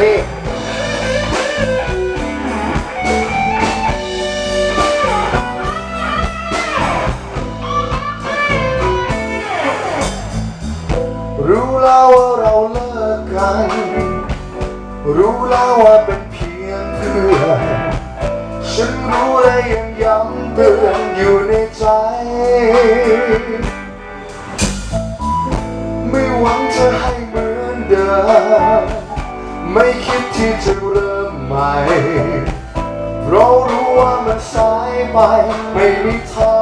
พี่รู้แล้วว่าเราเลิกกัน รู้แล้วว่าเป็นเพียงเพื่อนฉันรู้และยังย้ำเตือนอยู่ในใจ ไม่คิดที่จะเริ่มใหม่เพราะรู้ว่ามันสายไปไม่มีทา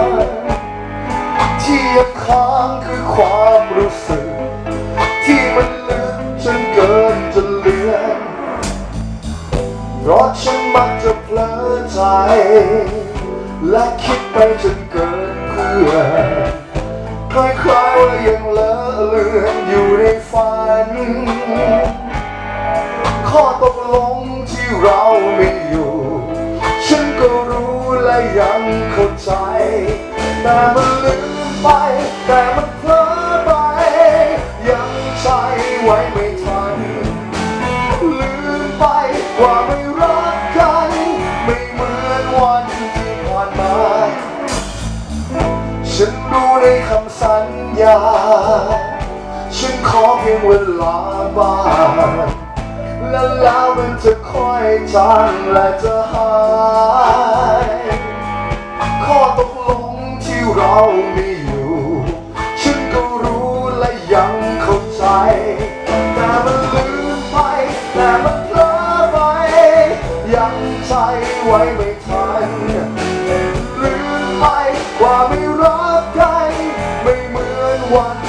งที่ยังค้างคือความรู้สึก ที่มันลึกจนเกินจะเลือนเพราะฉันมักจะเพลอใจ และคิดไปจนเกินเพื่อนคล้ายๆว่ายังเลอะเลือนอยู่ในฝัน ข้อตกลงที่เราไม่อยู่ ฉันก็รู้และยังเข้าใจ แต่มันลืมไป แต่มันเพลอไป ยังใจไว้ไม่ทัน ลืมไปว่าไม่รักกัน ไม่เหมือนวันที่ผ่านมา ฉันรู้ในคำสัญญา ฉันขอเพียงเวลาบ้าง และแล้วมันจะค่อยจางและจะหายข้อตกลงที่เรามีอยู่ ฉันก็รู้และยังเข้าใจ แต่มันลืมไป แต่มันเพลอไป ยังใจไว้ไม่ทันลืมไปว่าไม่รักกันไม่เหมือนวัน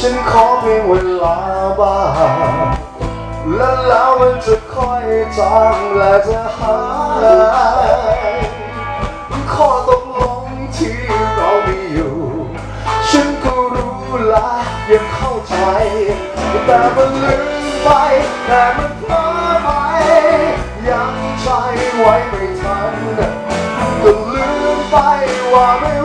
ฉันขอเพียงเวลาบ้างและแล้วมันจะค่อยจางและจะหายข้อตกลงที่เรามีอยู่ ฉันก็รู้และยังเข้าใจ แต่มันลืมไปแต่มันเพลอไปยังใจไว้ไม่ทันก็ลืมไปว่าไม่